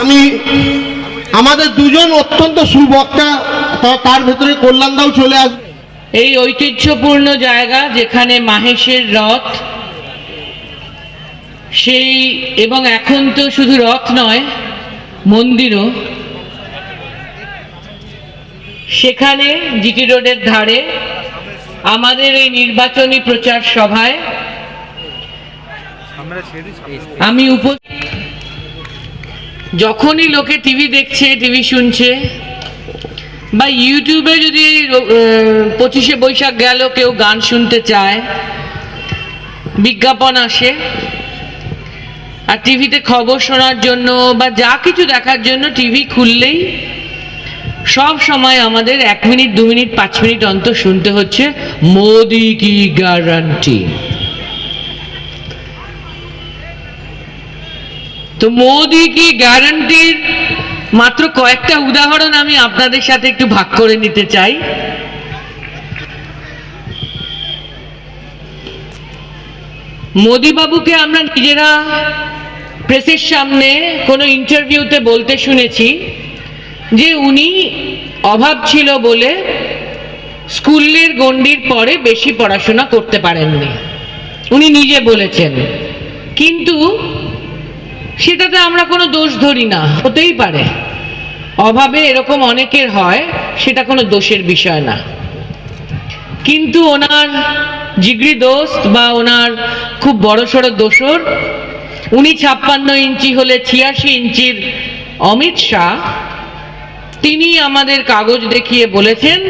আমি আমাদের দুজন অত্যন্ত সুবক্তা তার ভেতরে কল্যাণদাও চলে আসবে এই ঐতিহ্যপূর্ণ জায়গা যেখানে মাহেশের রথ সেই এবং এখন তো শুধু রথ নয় মন্দিরও। সেখানে জিটি রোডের ধারে আমাদের এই নির্বাচনী প্রচার সভায় আমি উপ যখনই লোকে টিভি দেখছে, টিভি শুনছে, বা ইউটিউবে যদি পঁচিশে বৈশাখ গেল কেউ গান শুনতে চায়, বিজ্ঞাপন আসে, আর টিভিতে খবর শোনার জন্য বা যা কিছু দেখার জন্য টিভি খুললেই সব সময় আমাদের এক মিনিট, দু মিনিট, পাঁচ মিনিট অন্তর শুনতে হচ্ছে, মোদি কি গ্যারান্টি তো মোদি কি গ্যারান্টির মাত্র কয়েকটা উদাহরণ আমি আপনাদের সাথে একটু ভাগ করে নিতে চাই। মোদিবাবুকে আমরা নিজেরা প্রেসের সামনে কোনো ইন্টারভিউতে বলতে শুনেছি যে উনি অভাব ছিল বলে স্কুলের গণ্ডির পরে বেশি পড়াশোনা করতে পারেননি। উনি নিজে বলেছেন। কিন্তু সেটাতে আমরা কোনো দোষ ধরি না, হতেই পারে। অভাবে এরকম অনেকের হয়, সেটা কোনো দোষের বিষয় না। কিন্তু ওনার জিগরি দোস্ত বা ওনার খুব বড় সড়ো দোসর উনি ছাপ্পান্ন ইঞ্চি হলে ছিয়াশি ইঞ্চির অমিত শাহ, তিনি আমাদের কাগজ দেখিয়ে বলেছেন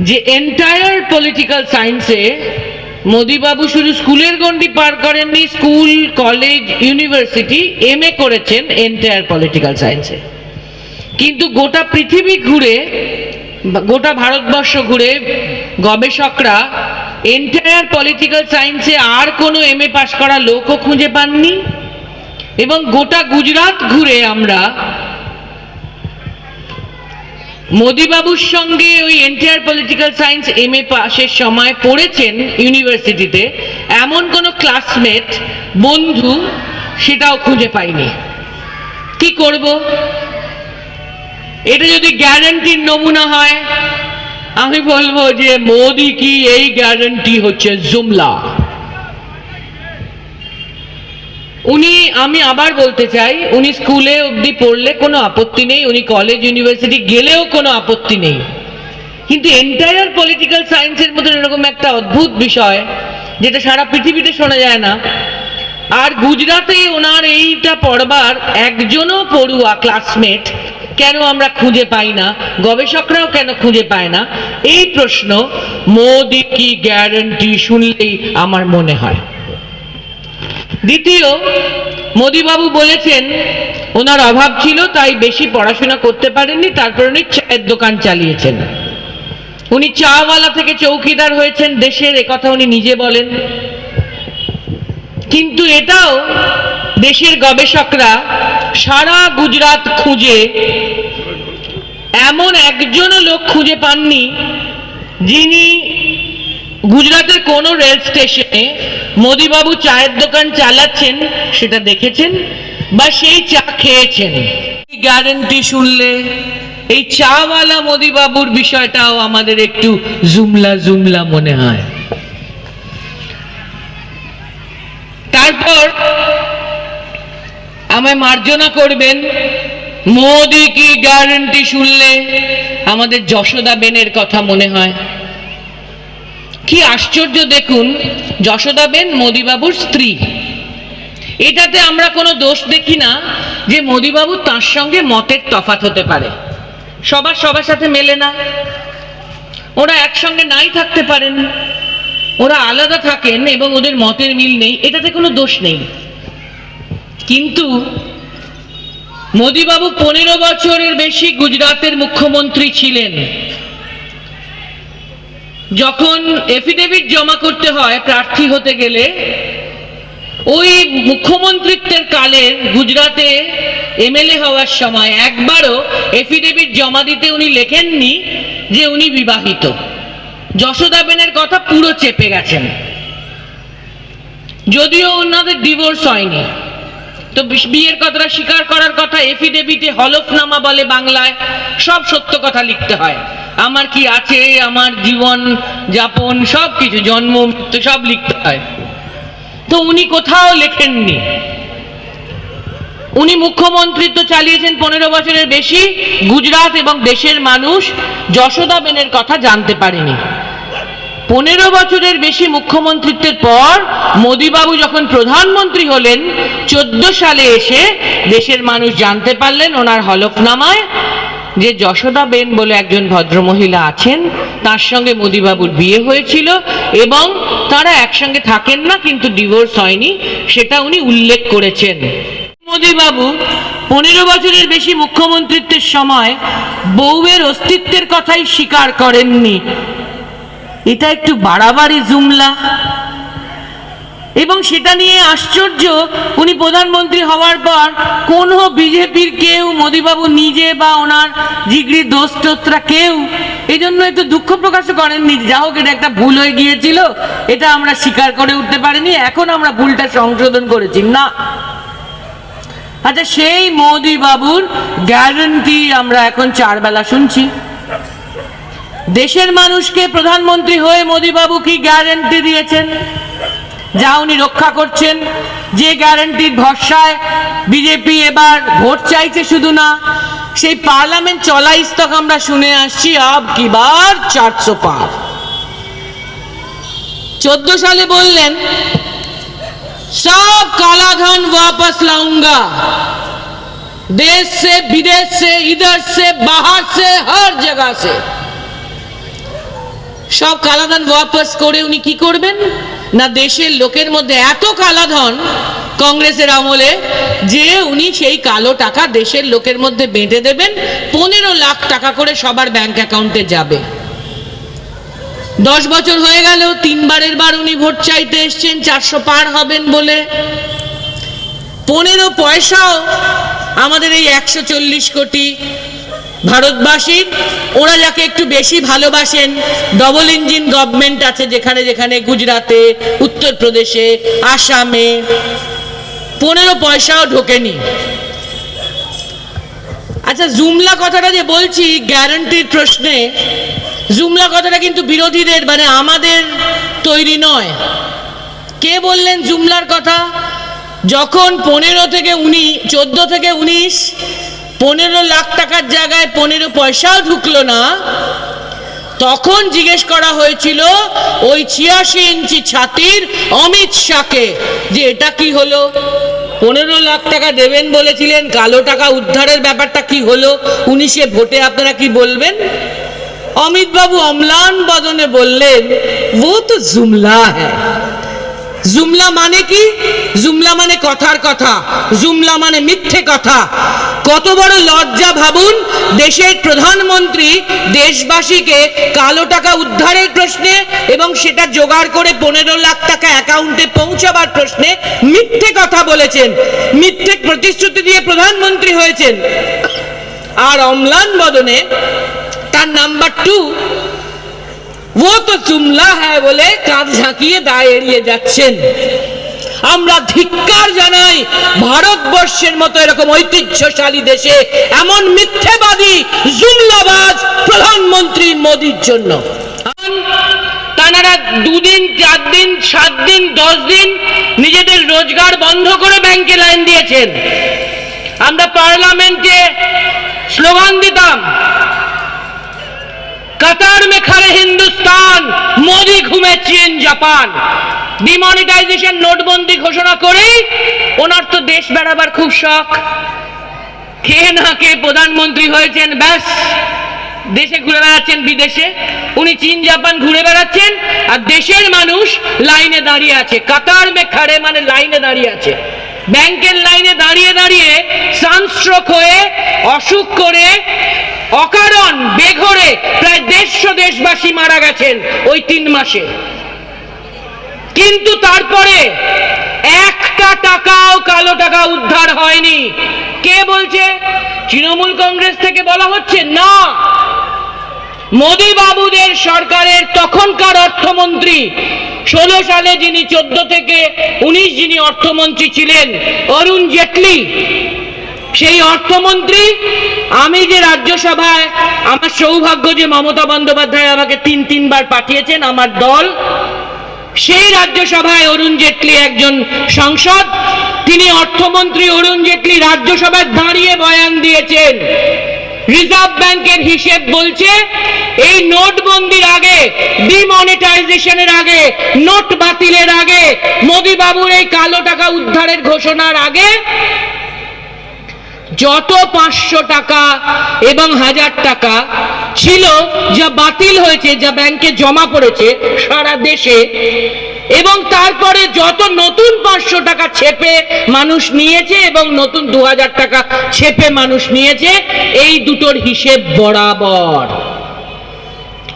যে এন্টায়ার পলিটিক্যাল সায়েন্সে মোদিবাবু শুধু স্কুলের গণ্ডি পার করেননি, school, college, university M A করেছেন এন্টায়ার পলিটিক্যাল সায়েন্সে কিন্তু গোটা পৃথিবী ঘুরে গোটা ভারতবর্ষ ঘুরে গবেষকরা এন্টায়ার পলিটিক্যাল সায়েন্সে আর কোনো এম এ পাশ করা লোকও খুঁজে পাননি। এবং গোটা গুজরাট ঘুরে আমরা মোদিবাবুর সঙ্গে ওই entire political science M A পাশের সময় পড়েছেন ইউনিভার্সিটিতে। এমন কোনো ক্লাসমেট বন্ধু সেটাও খুঁজে পাইনি। কি করব? এটা যদি গ্যারান্টির নমুনা হয়, আমি বলব যে মোদি কি এই গ্যারান্টি হচ্ছে, জুমলা। উনি, আমি আবার বলতে চাই, উনি স্কুলে অবধি পড়লে কোনো আপত্তি নেই, উনি কলেজ ইউনিভার্সিটি গেলেও কোনো আপত্তি নেই। কিন্তু এন্টায়ার পলিটিক্যাল সায়েন্সের মতন এরকম একটা অদ্ভুত বিষয়, যেটা সারা পৃথিবীতে শোনা যায় না। আর গুজরাটে ওনার এইটা পড়বার একজনও পড়ুয়া ক্লাসমেট কেন আমরা খুঁজে পাই না, গবেষকরাও কেন খুঁজে পায় না? এই প্রশ্ন, মোদি কি গ্যারান্টি শুনলেই আমার মনে হয়। দ্বিতীয়, মোদিবাবু বলেছেন, ওনার অভাব ছিল, তাই বেশি পড়াশোনা করতে পারেননি তারপর উনি চায়ের দোকান চালিয়েছেন। উনি চাওয়ালা থেকে চৌকিদার হয়েছেন, দেশের একথা উনি নিজে বলেন। কিন্তু এটাও দেশের গবেষকরা সারা গুজরাট খুঁজে এমন একজনও লোক খুঁজে পাননি, যিনি গুজরাটের কোনো রেল স্টেশনে মোদিবাবু চায়ের দোকান চালাচ্ছেন সেটা দেখেছেন? বা সেই চা খেয়েছেন? গ্যারেন্টি শুনলে এই চাওয়ালা মোদিবাবুর বিষয়টাও আমাদের একটু জুমলা জুমলা মনে হয়। তারপর আমায় মার্জনা করবেন। মোদি কি গ্যারান্টি শুনলে? আমাদের যশোদা বেনের কথা মনে হয়। কি আশ্চর্য দেখুন যশোদাবেন মোদিবাবুর স্ত্রী। এটাতে আমরা কোনো দোষ দেখি না যে মোদিবাবু তার সঙ্গে মতের তফাত হতে পারে। সবার সবার সাথে মেলে না। ওরা একসঙ্গে নাই থাকতে পারেন। ওরা আলাদা থাকেন এবং ওদের মতের মিল নেই। এটাতে কোনো দোষ নেই। কিন্তু মোদিবাবু পনেরো বছরের বেশি গুজরাতের মুখ্যমন্ত্রী ছিলেন। যখন এফিডেভিট জমা করতে হয়, প্রার্থী হতে গেলে, ওই মুখ্যমন্ত্রিত্বের কালে গুজরাটে এমএলএ হওয়ার সময় একবারও এফিডেভিট জমা দিতে উনি লেখেননি যে উনি বিবাহিত। যশোদাবেনের কথা পুরো চেপে গেছেন। যদিও ওনাদের ডিভোর্স হয়নি। তো বিয়ের কথাটা স্বীকার করার কথা এফিডেভিটে হলফনামা বলে বাংলায় সব সত্য কথা লিখতে হয়। আমার কি আছে? আমার জীবন যাপন সব কিছু জন্ম, মৃত্যু, সব লিখতে হয়। তো উনি কোথাও লেখেননি। উনি মুখ্যমন্ত্রিত্ব চালিয়েছেন পনেরো বছরের বেশি। গুজরাট এবং দেশের মানুষ যশোদা বেনের কথা জানতে পারেনি। পনেরো বছরের বেশি মুখ্যমন্ত্রিত্বের পর মোদিবাবু যখন প্রধানমন্ত্রী হলেন, চোদ্দ সালে এসে দেশের মানুষ জানতে পারলেন ওনার হলফনামায় যে যশোদা বেন বলে একজন ভদ্রমহিলা আছেন, তার সঙ্গে মোদিবাবুর বিয়ে হয়েছিল এবং তারা একসঙ্গে থাকেন না, কিন্তু ডিভোর্স হয়নি, সেটা উনি উল্লেখ করেছেন। মোদিবাবু, পনেরো বছরের বেশি মুখ্যমন্ত্রিত্বের সময় বউয়ের অস্তিত্বের কথাই স্বীকার করেননি। এটা একটু বাড়াবাড়ি জুমলা। এবং সেটা নিয়ে আশ্চর্য, উনি প্রধানমন্ত্রী হওয়ার পর কোন বিজেপির কেউ, মোদীবাবু নিজে বা ওনার জিগরি দোস্তরা কেউ এই জন্য একটু দুঃখ প্রকাশ করেননি। যা হোক, এটা একটা ভুল হয়ে গিয়েছিল। এটা আমরা স্বীকার করে উঠতে পারিনি। এখন আমরা ভুলটা সংশোধন করেছি। না। আচ্ছা সেই মোদি বাবুর গ্যারান্টি আমরা এখন চার বেলা শুনছি। দেশের মানুষকে প্রধানমন্ত্রী হয়ে মোদিবাবু কি গ্যারান্টি দিয়েছেন? যা উনি রক্ষা করছেন যে গ্যারান্টির ভরসায় বিজেপি এবার ভোট চাইছে শুধু না সেই পার্লামেন্ট চলাইস তক আমরা শুনে আসছি আব কি বার চারশো পার চোদ্দ সালে বললেন सब काला धन वापस लाऊंगा देश से विदेश से इधर से बाहर से हर जगह से সব কালাধন ওয়াপাস করে উনি কি করবেন? না দেশের লোকের মধ্যে এত কালাধন কংগ্রেসের আমলে যে উনি সেই কালো টাকা দেশের লোকের মধ্যে বেঁধে দেবেন, পনেরো লাখ টাকা করে সবার ব্যাংক অ্যাকাউন্টে যাবে। দশ বছর হয়ে গেল, তিনবারের বার উনি ভোট চাইতে এসছেন, চারশো পার হবেন বলে। পনেরো পয়সাও আমাদের এই একশো চল্লিশ কোটি ভারতবাসীর ওরা যাকে একটু বেশি ভালোবাসেন। ডবল ইঞ্জিন গভর্নমেন্ট আছে যেখানে যেখানে গুজরাটে উত্তরপ্রদেশে, আসামে। পনেরো পয়সাও ঢোকেনি। আচ্ছা জুমলা কথাটা যে বলছি গ্যারান্টির প্রশ্নে, জুমলা কথাটা কিন্তু বিরোধীদের মানে আমাদের তৈরি নয়। কে বললেন জুমলার কথা? যখন পনেরো থেকে উনি, চোদ্দ থেকে উনিশ পনেরো লাখ টাকার জায়গায় পনেরো পয়সাও ঢুকলো না। তখন জিজ্ঞেস করা হয়েছিল, ওই ছিয়াশি ইঞ্চি ছাতির অমিত শাহকে, যে এটা কি হলো? পনেরো লাখ টাকা দেবেন বলেছিলেন, কালো টাকা উদ্ধারের ব্যাপারটা কি হলো? উনিশে ভোটে আপনারা কি বলবেন? অমিতবাবু অম্লান বদনে বললেন, ও তো জুমলা হ্যাঁ। জুমলা মানে কি? জুমলা মানে কথার কথা। জুমলা মানে মিথ্যে কথা। কত বড় লজ্জা ভাবুন, দেশের প্রধানমন্ত্রী দেশবাসীকে কালো টাকা উদ্ধারের প্রশ্নে এবং সেটা জোগাড় করে পনেরো লাখ টাকা অ্যাকাউন্টে পৌঁছাবার প্রশ্নে মিথ্যে কথা বলেছেন। মিথ্যে প্রতিশ্রুতি দিয়ে প্রধানমন্ত্রী হয়েছেন। আর অম্লান বদনে তার নাম্বার টু ও তো জুমলা হ্যায় বলে কাঁধ ঝাঁকিয়ে দায় এড়িয়ে যাচ্ছেন আমরা ধিক্কার জানাই, ভারতবর্ষের মতো এরকম ঐতিহ্যশালী দেশে এমন মিথ্যেবাদী, জুমলাবাজ প্রধানমন্ত্রী মোদীর জন্য। তারা দুদিন চার দিন সাত দিন দশ দিন নিজেদের রোজগার বন্ধ করে ব্যাংকে লাইন দিয়েছেন। আমরা পার্লামেন্টে স্লোগান দিতাম কাতার মে খড়ে হিন্দুস্তান মোদি ঘুমে চীন জাপান ডিমনিটাইজেশন নোটবন্দি ঘোষণা করেই ওনার তো দেশ বেড়াবার খুব শখ খেয়ে না কে প্রধানমন্ত্রী হয়েছেন ব্যাস দেশে ঘুরে বেড়াচ্ছেন বিদেশে উনি চীন জাপান ঘুরে বেড়াচ্ছেন আর দেশের মানুষ লাইনে দাঁড়িয়ে আছে কাতার মে খাড়ে মানে লাইনে দাঁড়িয়ে আছে ব্যাংকের লাইনে দাঁড়িয়ে দাঁড়িয়ে সানস্ট্রোক হয়ে অসুখ করে অকারণ বেঘরে প্রায় দেড়শো দেশবাসী মারা গেছেন ওই তিন মাসে। কিন্তু তারপরে একটা টাকাও, কালো টাকা উদ্ধার হয়নি। কে বলছে? তৃণমূল কংগ্রেস থেকে বলা হচ্ছে, না। মোদি বাবুদের সরকারের তখনকার অর্থমন্ত্রী, ষোলো সালে যিনি চোদ্দ থেকে উনিশ যিনি অর্থমন্ত্রী ছিলেন, অরুণ জেটলি সেই অর্থমন্ত্রী, আমি যে রাজ্যসভায় আমার সৌভাগ্য যে মমতা বন্দ্যোপাধ্যায় আমাকে তিন, তিনবার পাঠিয়েছেন আমার দল, সেই রাজ্যসভায় অরুণ জেটলি একজন সংসদ, তিনি অর্থমন্ত্রী অরুণ জেটলি রাজ্যসভায় দাঁড়িয়ে বয়ান দিয়েছেন। রিজার্ভ ব্যাংকের হিসেব বলছে, এই নোটবন্দির আগে, ডিমনিটাইজেশনের আগে, নোট বাতিলের আগে মোদি বাবুর এই কালো টাকা উদ্ধারের ঘোষণার আগে যত পাঁচশো টাকা এবং হাজার টাকা ছিল, যা বাতিল হয়েছে, যা ব্যাংকে জমা পড়েছে সারা দেশে, এবং তারপরে যত নতুন পাঁচশো টাকা ছেপে মানুষ নিয়েছে এবং নতুন দু হাজার টাকা ছেপে মানুষ নিয়েছে, এই দুটোর হিসেব বরাবর।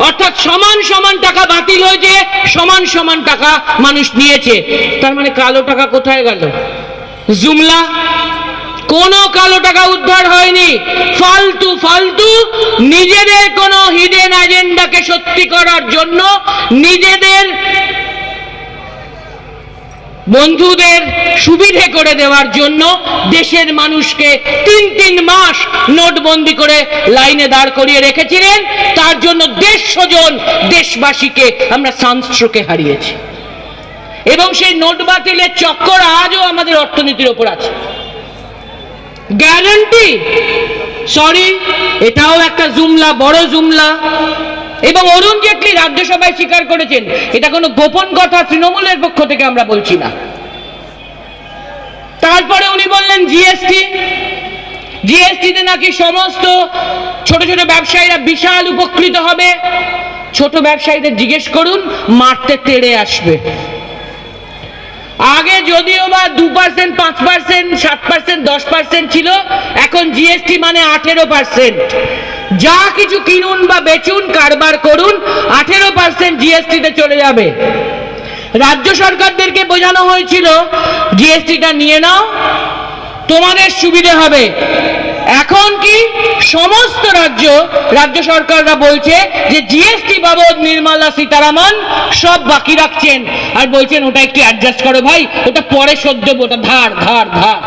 অর্থাৎ সমান সমান টাকা বাতিল হয়েছে, সমান সমান টাকা মানুষ নিয়েছে। তার মানে কালো টাকা কোথায় গেল? জুমলা কোনো কালো টাকা উদ্ধার হয়নি। ফালতু ফালতু, নিজেদের কোনো হিডেন এজেন্ডাকে সত্যি করার জন্য নিজেদের বন্ধুদের সুবিধে করে দেওয়ার জন্য দেশের মানুষকে তিন তিন মাস নোটবন্দি করে লাইনে দাঁড় করিয়ে রেখেছিলেন। তার জন্য দেড়শো জন দেশবাসীকে আমরা সানস্ট্রোকে হারিয়েছি। এবং সেই নোট বাতিলের চক্কর আজও আমাদের অর্থনীতির ওপর আছে। গ্যারান্টি। সরি এটাও একটা জুমলা, বড় জুমলা। এবং অরুণ জেটলি রাজ্যসভায় স্বীকার করেছেন, এটা কোনো গোপন কথা তৃণমূলের পক্ষ থেকে আমরা বলছি না। তারপরে উনি বললেন, জিএসটি। জিএসটিতে নাকি সমস্ত ছোট ছোট ব্যবসায়ীরা বিশাল উপকৃত হবে। ছোট ব্যবসায়ীদের জিজ্ঞেস করুন, মারতে তেড়ে আসবে। আগে যদিও বা দু পার্সেন্ট পাঁচ পার্সেন্ট সাত পার্সেন্ট দশ পার্সেন্ট ছিল, এখন জিএসটি মানে আঠেরো পার্সেন্ট যা কিছু কিনুন বা বেচুন, কারবার করুন, আঠেরো পার্সেন্ট জিএসটিতে চলে যাবে। রাজ্য সরকারদেরকে বোঝানো হয়েছিল জিএসটিটা নিয়ে নাও, তোমাদের সুবিধে হবে। এখন কি সমস্ত রাজ্য রাজ্য সরকাররা বলছে যে জিএসটি বাবদ নির্মলা সীতারামন সব বাকি রাখছেন। আর বলছেন ওটা একটু অ্যাডজাস্ট করো ভাই, ওটা পরে শোধ ওটা ধার ধার ধার।